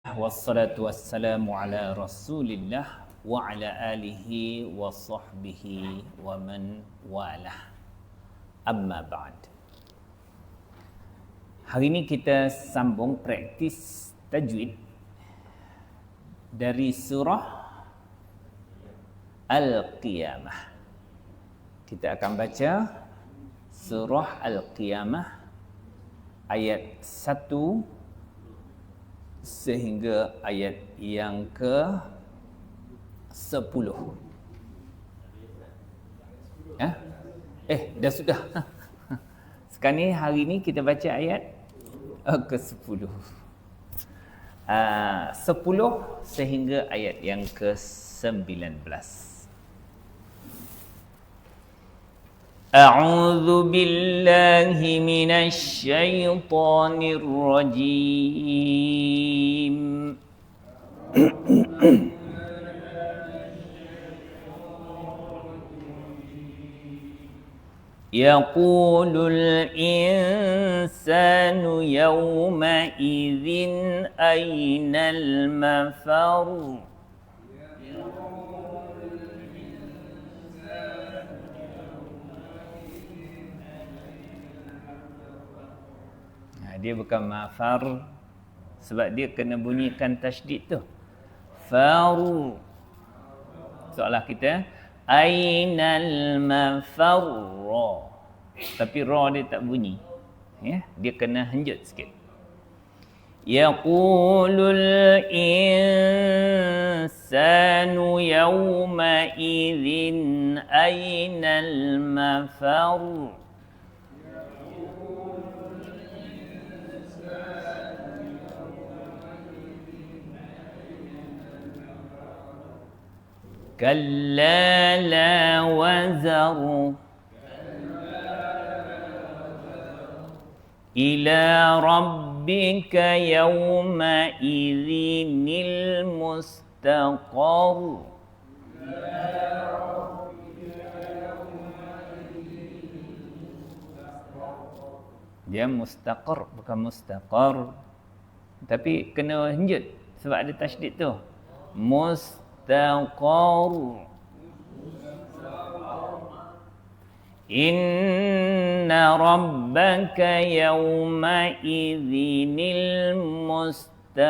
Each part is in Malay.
Wassalatu wassalamu ala rasulillah wa ala alihi wa sahbihi wa man walah. Amma ba'd. Hari ini kita sambung praktis tajwid dari surah Al-Qiyamah. Kita akan baca surah Al-Qiyamah ayat 1 sehingga ayat yang ke 10. Ha? Eh, dah sudah. Sekarang ni hari ni kita baca ayat uh, ke 10. Uh, 10 sehingga ayat yang ke 19. أعوذ بالله من الشيطان الرجيم. يقول الإنسان يومئذ أين المفر؟ Dia bukan mafar sebab dia kena bunyikan tasydid tu. Faru. Soalan kita ainal mafar tapi ra dia tak bunyi. Ya dia kena henjut sikit. Yaqulul insanu yawma idzin ainal mafar كلا لا وزر إلى ربك يومئذ المستقر dia mustaqar bukan mustaqar tapi kena henjut sebab ada tasydid tu must مستقر إن ربك يومئذ المستقر.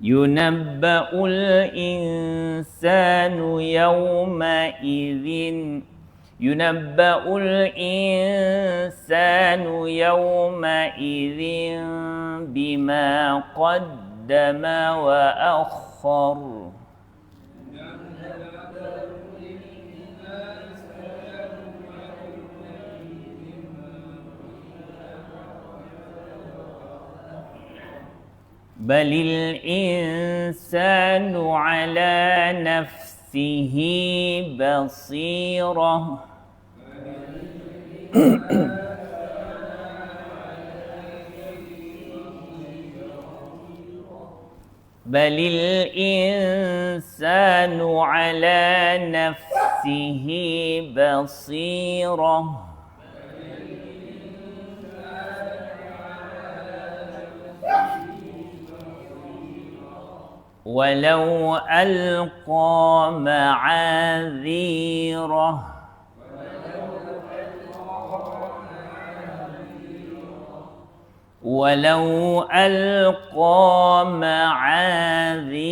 ينبأ الإنسان يومئذ ينبأ الإنسان يومئذ بما قدم وأخر. بل الإنسان على نفسه نفسه بصيرة. بل الإنسان على نفسه بصيره. ولو ألقى معاذيره. ولو ألقى معاذيره.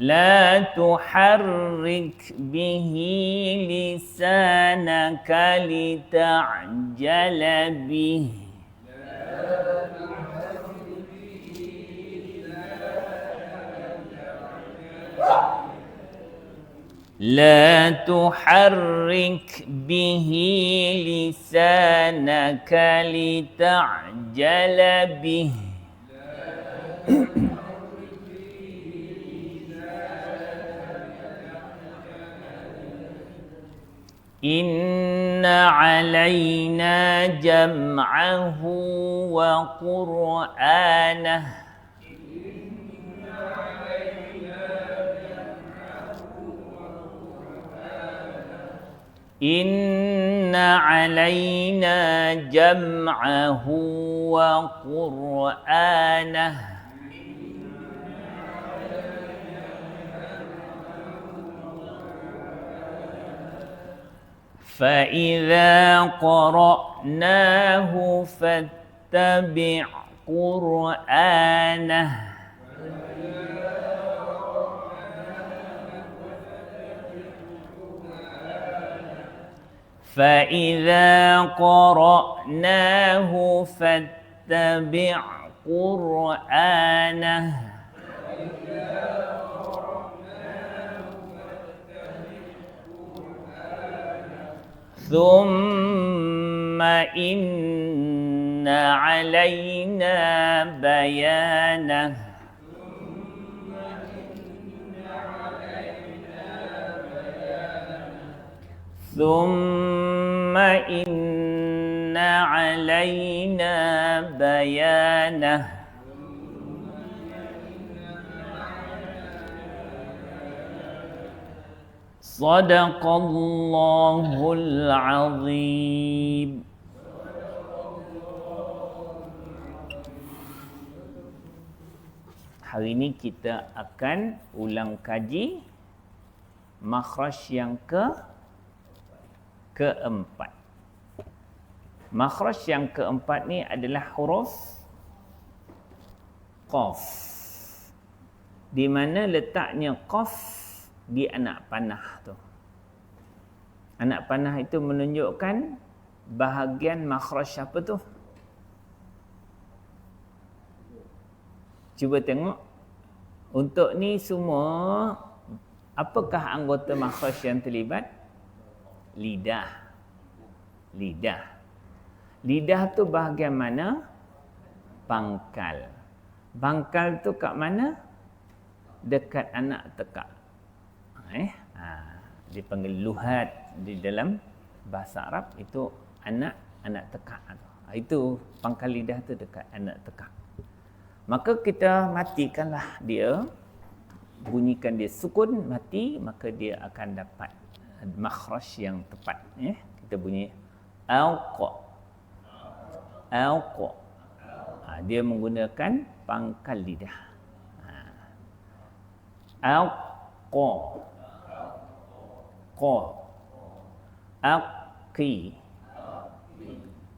لا تحرك به لسانك لتعجل به. لا تحرك به لسانك لتعجل به. إن علينا جمعه وقرآنه إن علينا جمعه وقرآنه إن علينا جمعه وقرانه فإذا قرأناه فاتبع قرآنه فإذا قرأناه فاتبع قرآنه ثم إن علينا بيانه ثم إن علينا بيانه صدق الله العظيم Hari ini kita akan ulang kaji makhraj yang ke keempat. Makhraj yang keempat ni adalah huruf qaf. Di mana letaknya qaf Di anak panah tu. Anak panah itu menunjukkan bahagian makhraj apa tu? Cuba tengok. Untuk ni semua apakah anggota makhraj yang terlibat? Lidah. Lidah. Lidah tu bahagian mana? Pangkal. Pangkal tu kat mana? Dekat anak tekak eh? Ha, dipanggil luhat di dalam bahasa Arab itu anak anak tekak. Ha, itu pangkal lidah tu dekat anak tekak. Maka kita matikanlah dia bunyikan dia sukun mati maka dia akan dapat makhraj yang tepat eh? Kita bunyi alqa alqa ha, dia menggunakan pangkal lidah. Ha. alqa qa aqi.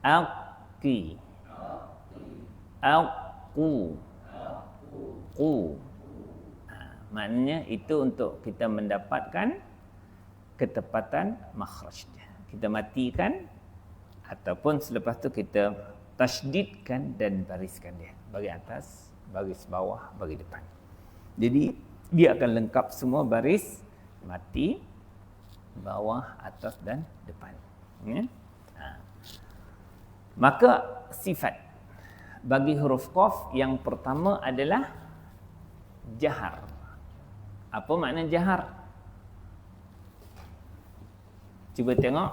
Aqi. Aqu. Qu ha, maknanya itu untuk kita mendapatkan ketepatan makhraj kita matikan ataupun selepas tu kita tasdidkan dan bariskan dia. Bagi atas baris bawah bagi depan. Jadi dia akan lengkap semua baris mati bawah, atas dan depan. Ya? Ha. Maka sifat bagi huruf qaf yang pertama adalah jahar. Apa makna jahar? Cuba tengok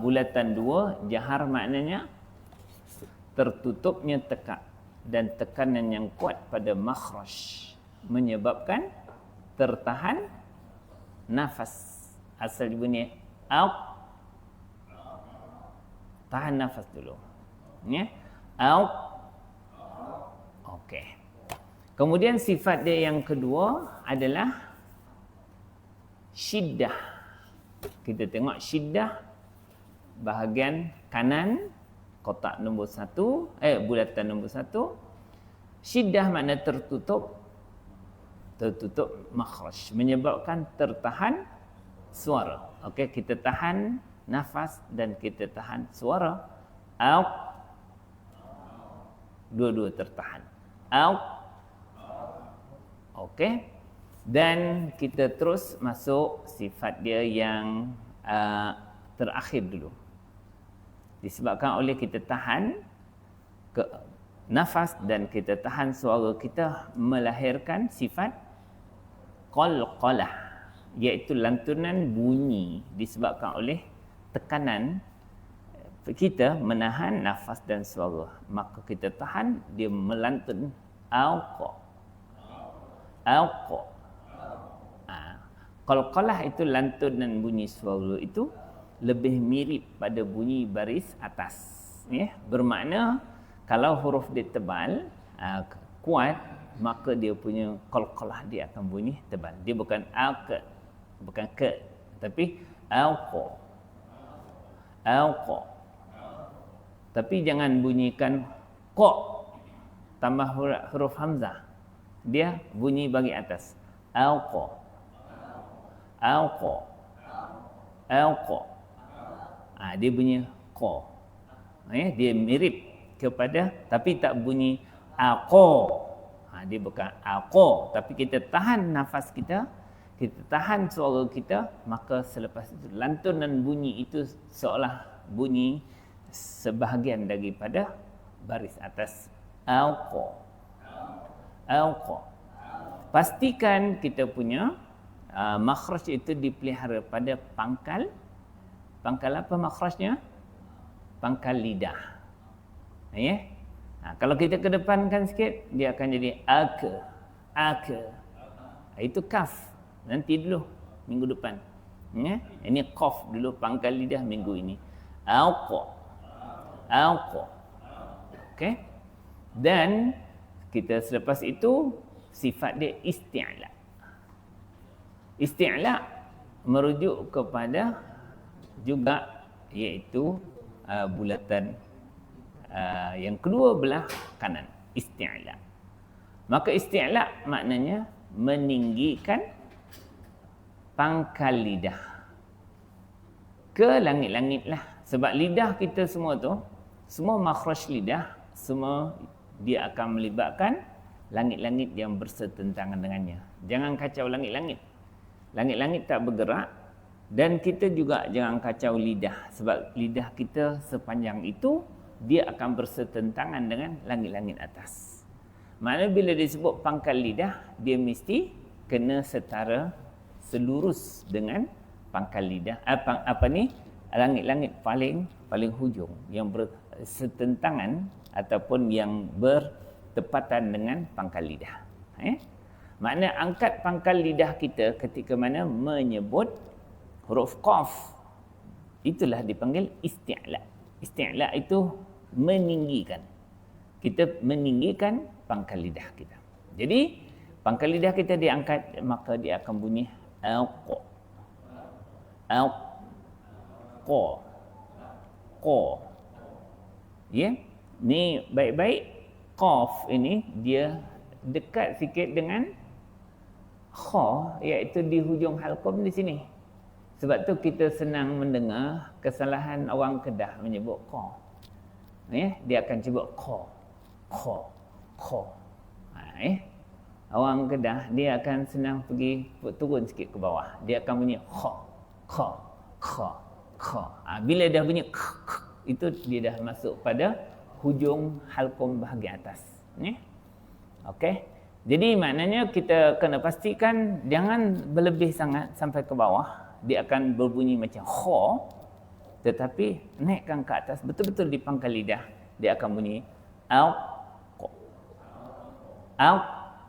bulatan dua, jahar maknanya tertutupnya tekak dan tekanan yang kuat pada makhraj menyebabkan tertahan nafas asal bunyi out tahan nafas dulu. Ya. Out okey. Kemudian sifat dia yang kedua adalah syiddah. Kita tengok syiddah. Bahagian kanan kotak nombor satu eh bulatan nombor satu. Syiddah makna tertutup. Tertutup makhraj. Menyebabkan tertahan suara. Okey, kita tahan nafas dan kita tahan suara. Out. Dua-dua tertahan. Out. Okey. Dan kita terus masuk sifat dia yang uh, terakhir dulu. Disebabkan oleh kita tahan ke nafas dan kita tahan suara kita melahirkan sifat qalqalah iaitu lantunan bunyi disebabkan oleh tekanan kita menahan nafas dan suara maka kita tahan dia melantun alqa alqa ha. kalau kalah itu lantunan bunyi suara itu lebih mirip pada bunyi baris atas. Ya, bermakna kalau huruf dia tebal, uh, kuat, maka dia punya qalqalah dia akan bunyi tebal. Dia bukan alqa, bukan ke, tapi alqa. Alqa. Tapi jangan bunyikan qa tambah huruf, hamzah. Dia bunyi bagi atas. Alqa. Alqa. Alqa. Ah, dia bunyi qa. Eh, dia mirip kepada tapi tak bunyi alqa. Ha, dia bukan alqa tapi kita tahan nafas kita, kita tahan suara kita, maka selepas itu lantunan bunyi itu seolah bunyi sebahagian daripada baris atas alqa. Alqa. Pastikan kita punya uh, makhraj itu dipelihara pada pangkal pangkal apa makhrajnya? Pangkal lidah. Ya. Yeah? Ha, kalau kita kedepankan sikit, dia akan jadi aka. Aka. Ha, itu kaf. Nanti dulu, minggu depan. Ya? Ini qaf dulu, pangkal lidah minggu ini. Alqa. Alqa. Okay? Dan kita selepas itu, sifat dia isti'la. Isti'la merujuk kepada juga iaitu uh, bulatan uh, yang kedua belah kanan isti'la maka isti'la maknanya meninggikan pangkal lidah. Ke langit-langit lah. Sebab lidah kita semua tu semua makhraj lidah semua dia akan melibatkan langit-langit yang bersetentangan dengannya. Jangan kacau langit-langit. Langit-langit tak bergerak dan kita juga jangan kacau lidah. Sebab lidah kita sepanjang itu dia akan bersetentangan dengan langit-langit atas. Mana bila disebut pangkal lidah, dia mesti kena setara selurus dengan pangkal lidah. Apa, apa ni? Langit-langit paling paling hujung yang bersetentangan ataupun yang bertepatan dengan pangkal lidah. Eh? Makna angkat pangkal lidah kita ketika mana menyebut huruf qaf. Itulah dipanggil isti'la. Isti'la itu meninggikan. Kita meninggikan pangkal lidah kita. Jadi, pangkal lidah kita diangkat, maka dia akan bunyi alqa. Alqa. Qa. Ya? Ni baik-baik. Qaf ini dia dekat sikit dengan kha iaitu di hujung halqum di sini. Sebab tu kita senang mendengar kesalahan orang Kedah menyebut qa eh, dia akan sebut kho kho kho ha, eh orang kedah dia akan senang pergi turun sikit ke bawah. Dia akan bunyi kho kho kho kho ha, bila dah bunyi k, k, itu dia dah masuk pada hujung halkum bahagian atas. Eh? okey? Jadi maknanya kita kena pastikan jangan berlebih sangat sampai ke bawah. Dia akan berbunyi macam kho tetapi naikkan ke atas betul-betul di pangkal lidah dia akan bunyi al al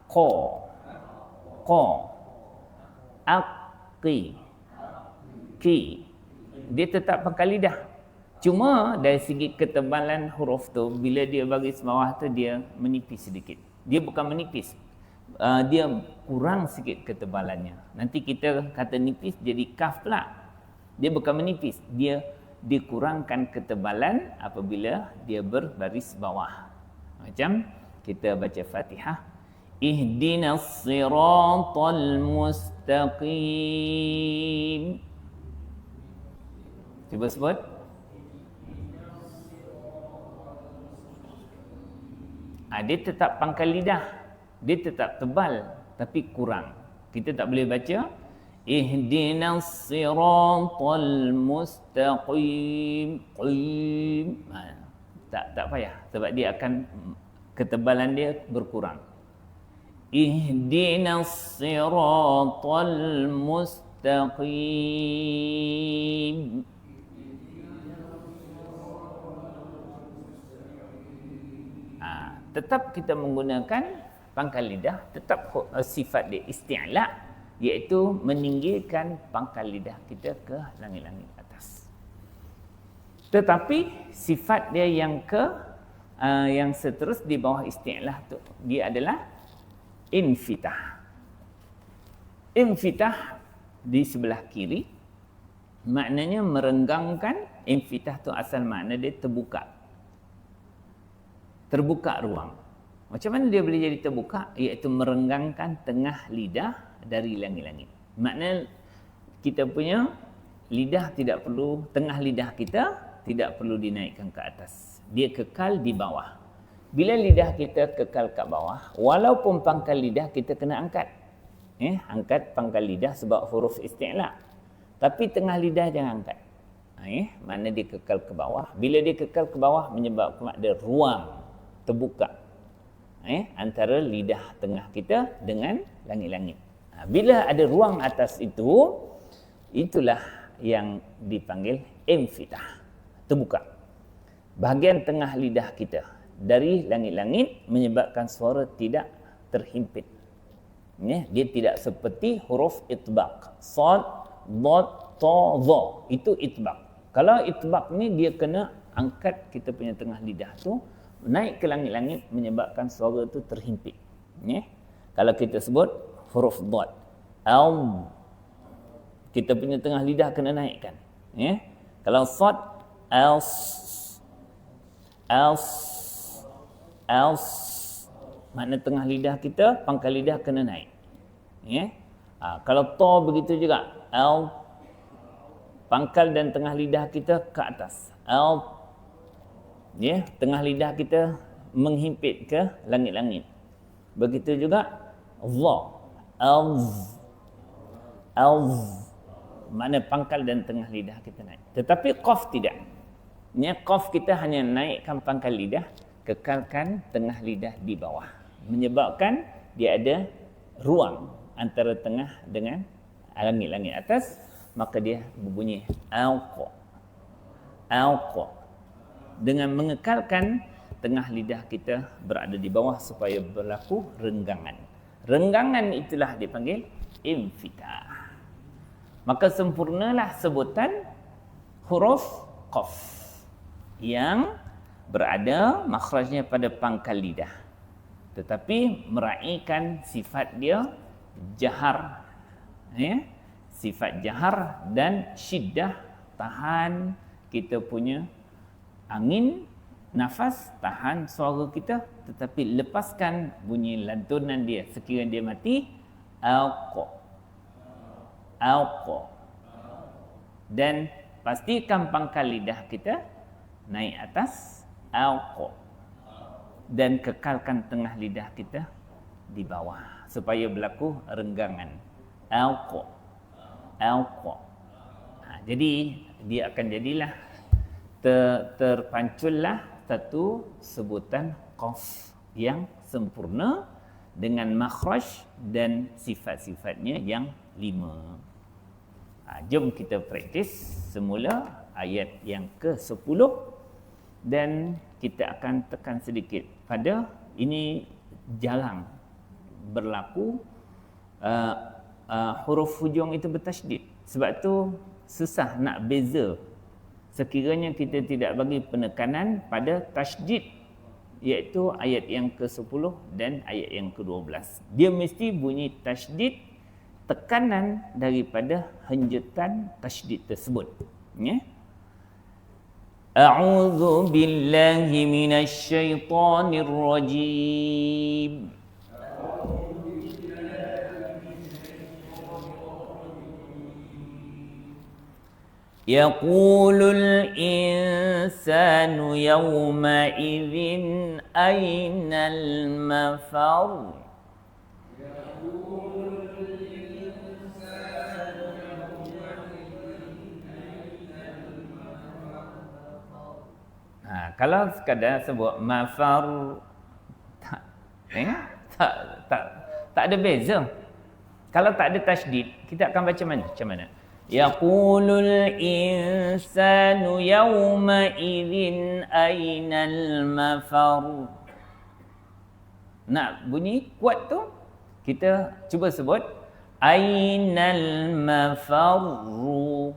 ko ko al ki. Dia tetap pangkal lidah cuma dari segi ketebalan huruf tu bila dia bagi semawah tu dia menipis sedikit. Dia bukan menipis. Uh, dia kurang sikit ketebalannya. Nanti kita kata nipis jadi kaf pula. Dia bukan menipis. Dia dikurangkan ketebalan apabila dia berbaris bawah. Macam kita baca Fatihah. Ihdinas siratal mustaqim. Cuba sebut. Ha, dia tetap pangkal lidah. Dia tetap tebal tapi kurang. Kita tak boleh baca اهدنا الصراط المستقيم قيم tak tak payah sebab dia akan ketebalan dia berkurang اهدنا الصراط المستقيم ha, tetap kita menggunakan pangkal lidah tetap sifat dia isti'la iaitu meninggikan pangkal lidah kita ke langit-langit atas. Tetapi sifat dia yang ke uh, yang seterus di bawah isti'lah tu dia adalah infitah. Infitah di sebelah kiri maknanya merenggangkan infitah tu asal makna dia terbuka. Terbuka ruang. Macam mana dia boleh jadi terbuka? Iaitu merenggangkan tengah lidah dari langit-langit. Maknanya kita punya lidah tidak perlu, tengah lidah kita tidak perlu dinaikkan ke atas. Dia kekal di bawah. Bila lidah kita kekal ke bawah, walaupun pangkal lidah kita kena angkat. Eh, angkat pangkal lidah sebab huruf isti'la. Tapi tengah lidah jangan angkat. Eh, mana dia kekal ke bawah. Bila dia kekal ke bawah, menyebabkan ada ruang terbuka. Eh, antara lidah tengah kita dengan langit-langit. Ha, bila ada ruang atas itu, itulah yang dipanggil infitah terbuka. Bahagian tengah lidah kita dari langit-langit menyebabkan suara tidak terhimpit. Ya, dia tidak seperti huruf itbaq. Sad, dad, ta, dha. Itu itbaq. Kalau itbaq ni dia kena angkat kita punya tengah lidah tu naik ke langit-langit menyebabkan suara tu terhimpit. Ya. Kalau kita sebut huruf dad. Al kita punya tengah lidah kena naikkan. Ya. Kalau sad else else else makna tengah lidah kita pangkal lidah kena naik. Ya? Ha, kalau to begitu juga l pangkal dan tengah lidah kita ke atas. L ya tengah lidah kita menghimpit ke langit-langit. Begitu juga dha alz alz mana pangkal dan tengah lidah kita naik. Tetapi qaf tidak. Ni qaf kita hanya naikkan pangkal lidah, kekalkan tengah lidah di bawah. Menyebabkan dia ada ruang antara tengah dengan langit-langit atas, maka dia berbunyi alqa. Alqa. Dengan mengekalkan tengah lidah kita berada di bawah supaya berlaku renggangan. Renggangan itulah dipanggil infitah. Maka sempurnalah sebutan huruf qaf yang berada makhrajnya pada pangkal lidah. Tetapi meraihkan sifat dia jahar ya. Sifat jahar dan syiddah tahan kita punya angin nafas tahan suara kita tetapi lepaskan bunyi lantunan dia. Sekiranya dia mati alqa alqa dan pastikan pangkal lidah kita naik atas alqa dan kekalkan tengah lidah kita di bawah supaya berlaku renggangan. Alqa alqa ha, jadi dia akan jadilah ter, terpancullah satu sebutan qaf yang sempurna dengan makhraj dan sifat-sifatnya yang lima. Ha, jom kita praktis semula ayat yang ke-10 dan kita akan tekan sedikit pada ini jarang berlaku uh, uh, huruf hujung itu bertasydid. Sebab tu susah nak beza. Sekiranya kita tidak bagi penekanan pada tasydid iaitu ayat yang ke-10 dan ayat yang ke-12 dia mesti bunyi tasydid tekanan daripada henjutan tasydid tersebut ya. yeah? أعوذ بالله من الشيطان الرجيم. يقول الإنسان يومئذ أين المفر؟ Kalau sekadar sebut mafar tak. Eh? Tak tak tak ada beza. Kalau tak ada tasydid kita akan baca mana? Macam mana? Yaqulul insanu yawma idzin ainal mafar. Nak bunyi kuat tu kita cuba sebut ainal mafarru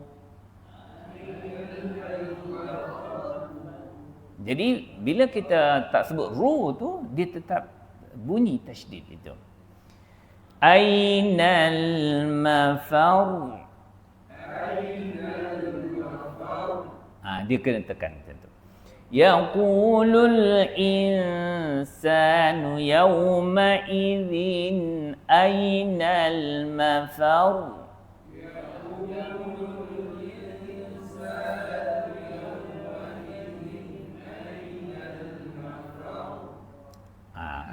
jadi bila kita tak sebut ru tu dia tetap bunyi tasydid itu. Ainal mafar. Ainal mafar. Ah dia kena tekan macam tu. Yaqulul insanu yawma idzin ainal mafar.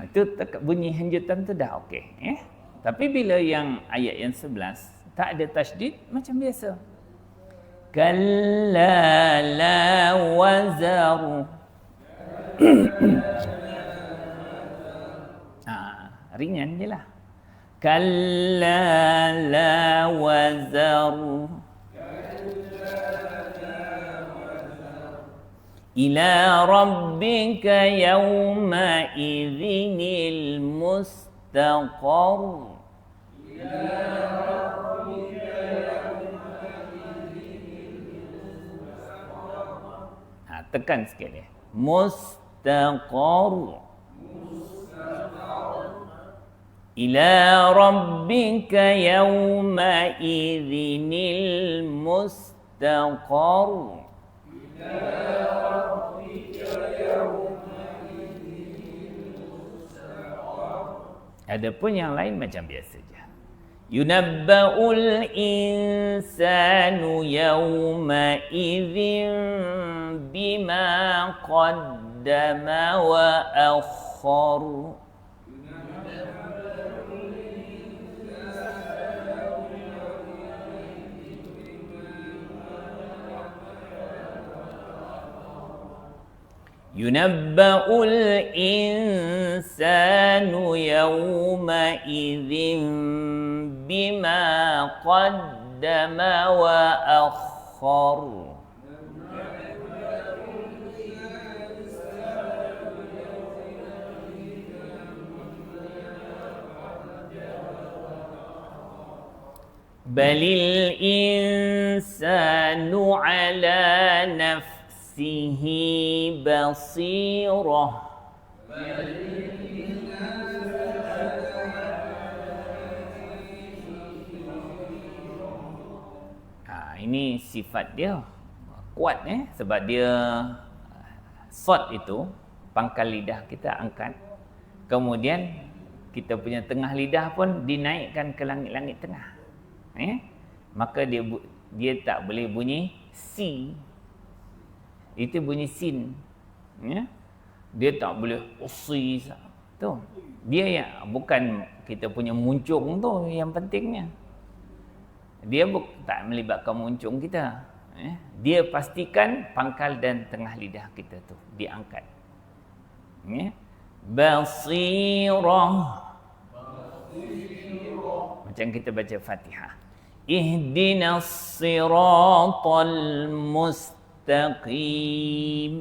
Itu bunyi hanjutan tu dah okey eh tapi bila yang ayat yang 11 tak ada tasydid macam biasa. Kalla la wazaru. Ha, ringan je lah. Kalla la إلى ربك يومئذ المستقر. إلى ربك يومئذ المستقر sekali ya. إلى ربك يومئذ المستقر. إلى ربك Adapun yang lain macam biasa je. Yunabba'ul insanu yawma idzin bima qaddama wa akhkhar. ينبأ الإنسان يومئذ بما قدم وأخر. بل الإنسان على نفسه نفسه بصيرة ha, ini sifat dia kuat eh sebab dia sod itu pangkal lidah kita angkat kemudian kita punya tengah lidah pun dinaikkan ke langit-langit tengah eh maka dia dia tak boleh bunyi si itu bunyi sin. Ya? Dia tak boleh usi tu. Dia ya bukan kita punya muncung tu yang pentingnya. Dia buk, tak melibatkan muncung kita. Ya. dia pastikan pangkal dan tengah lidah kita tu diangkat. Ya? Basirah. Macam kita baca Fatihah. Ihdinas siratal mustaqim مستقيم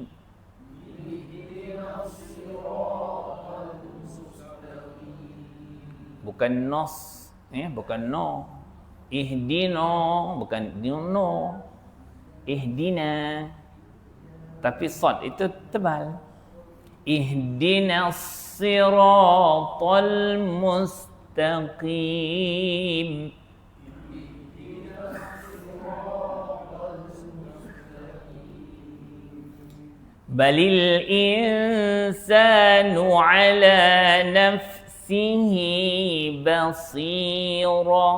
bukan nos ya bukan no ihdina bukan no ihdina tapi sad itu tebal ihdina siratal mustaqim بل الانسان على نفسه بصيره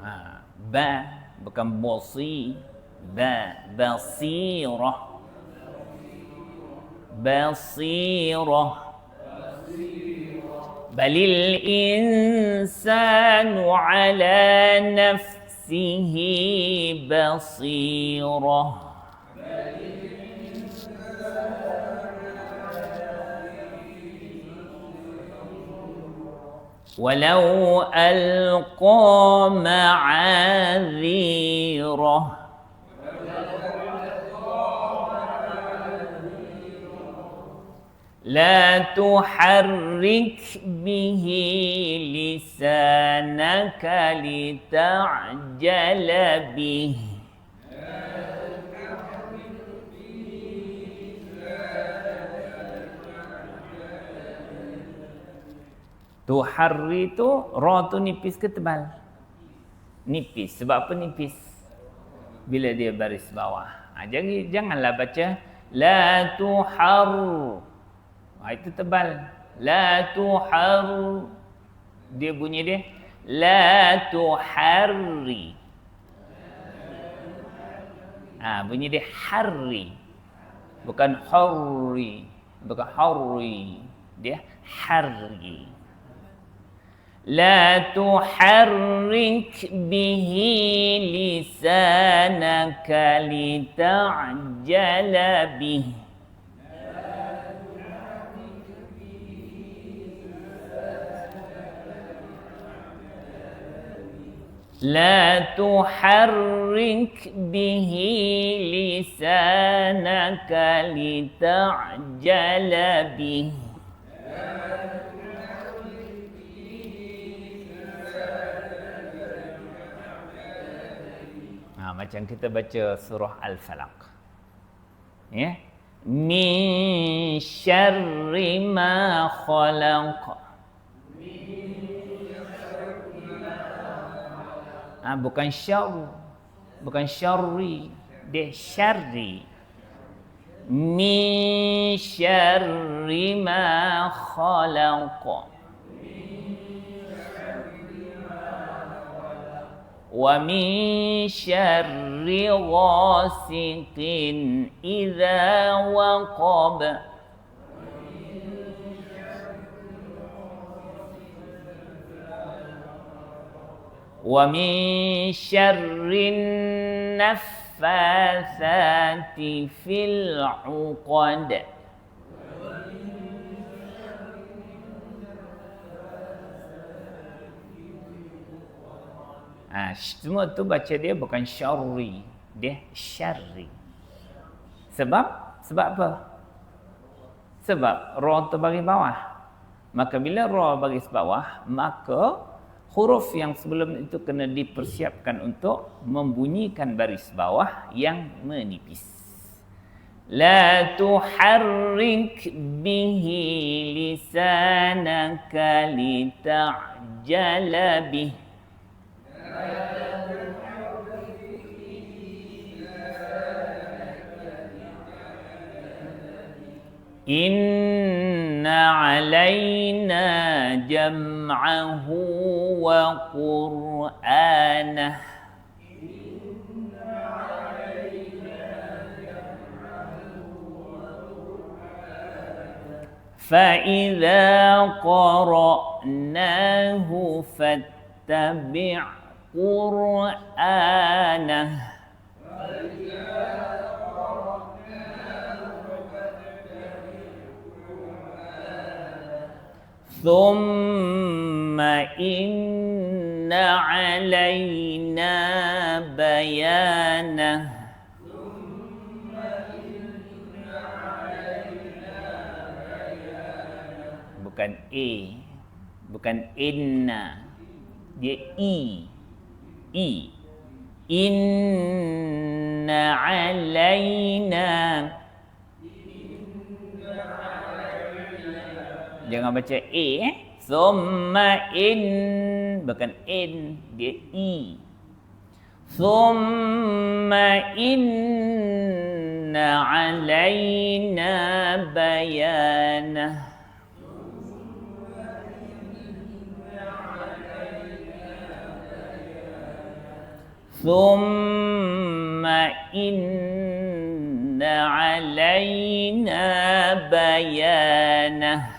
آه، ب بكم بصي ب بصيرة بصيرة, بصيرة. بل الإنسان على نفسه بصيرة ولو ألقى معاذيره لا تحرك به لسانك لتعجل به Tuhari tu, ra tu nipis ke tebal? Nipis. Sebab apa nipis? Bila dia baris bawah. Ha, jadi janganlah baca la tuhar. Ha, itu tebal. La tuhar. Dia bunyi dia. La tuharri. Ha, bunyi dia harri. Bukan harri. Bukan harri. Dia harri. La tuharrik bihi lisanaka lita'jala bihi. لا تحرك به لسانك لتعجل به macam kita baca surah Al-Falaq. Ya. Min syarri ma khalaq. ha, bukan syar bukan syarri. Dia syarri. Min syarri ma khalaq. Wa min syarri ghasiqin idza waqaba ومن شر النفاثات في العقد Ha, semua tu baca dia bukan syarri. Dia syarri. Sebab? Sebab apa? Sebab ra tu bagi bawah. Maka bila ra bagi bawah, maka huruf yang sebelum itu kena dipersiapkan untuk membunyikan baris bawah yang menipis. La tuharrik bihi lisanaka lita'jala bihi إن علينا جمعه وقرآنه فإذا قرأناه فاتبع قرآنه ثم إن علينا بيانه bukan a bukan inna dia i i inna alaina jangan baca a eh summa in bukan in dia i summa inna alaina bayanah ثم إن علينا بيانه